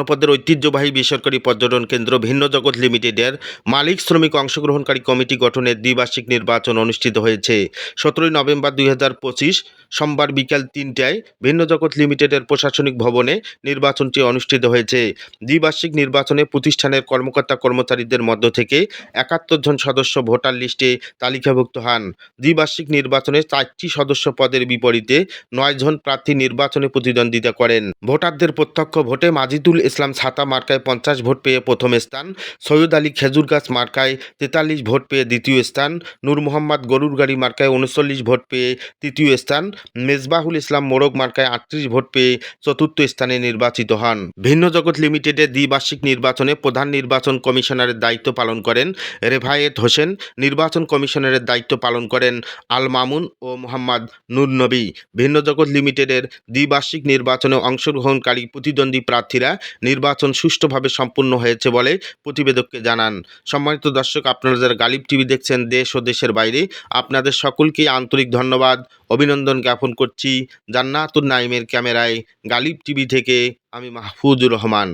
জনপদের ঐতিহ্যবাহী বেসরকারি পর্যটন কেন্দ্র ভিন্ন জগৎ লিমিটেডের মালিক শ্রমিক অংশগ্রহণকারী কমিটি গঠনের দ্বিবার্ষিক নির্বাচন অনুষ্ঠিত হয়েছে। সতেরোই নভেম্বর দুই হাজার পঁচিশ সোমবার বিকাল তিনটায় ভিন্ন জগৎ লিমিটেডের প্রশাসনিক ভবনে নির্বাচনটি অনুষ্ঠিত হয়েছে। দ্বিবার্ষিক নির্বাচনে প্রতিষ্ঠানের কর্মকর্তা কর্মচারীদের মধ্য থেকে একাত্তর জন সদস্য ভোটার লিস্টে তালিকাভুক্ত হন। দ্বিবার্ষিক নির্বাচনে চারটি সদস্য পদের বিপরীতে নয় জন প্রার্থী নির্বাচনে প্রতিদ্বন্দ্বিতা করেন। ভোটারদের প্রত্যক্ষ ভোটে মাজিদুল ইসলাম ছাতা মার্কায় পঞ্চাশ ভোট পেয়ে প্রথম স্থান, সৈয়দ আলী খেজুর গাছ মার্কায় তেতাল্লিশ ভোট পেয়ে দ্বিতীয় স্থান, নূর মোহাম্মদ গরুর গাড়ি মার্কায় উনচল্লিশ ভোট পেয়ে তৃতীয় স্থান মেজবাহুল ইসলাম মোরগ মার্কায় আটত্রিশ ভোট পেয়ে চতুর্থ স্থানে নির্বাচিত হন। ভিন্ন জগৎ লিমিটেডের দ্বিবার্ষিক নির্বাচনে প্রধান নির্বাচন কমিশনারের দায়িত্ব পালন করেন রেভায়েত হোসেন। নির্বাচন কমিশনারের দায়িত্ব পালন করেন আল মামুন ও মোহাম্মদ নূর নবী। ভিন্ন জগৎ লিমিটেডের দ্বিবার্ষিক নির্বাচনে অংশগ্রহণকারী প্রতিদ্বন্দ্বী প্রার্থীরা নির্বাচন সুষ্ঠুভাবে সম্পূর্ণ হয়েছে বলে প্রতিবেদককে জানান। সম্মানিত দর্শক, আপনারা যারা গালিব টিভি দেখছেন দেশ ও দেশের বাইরে, আপনাদের সকলকেই আন্তরিক ধন্যবাদ। অভিনন্দন জ্ঞাপন করছি জান্নাতুর নাইমের ক্যামেরায় গালিব টিভি থেকে আমি মাহফুজুর রহমান।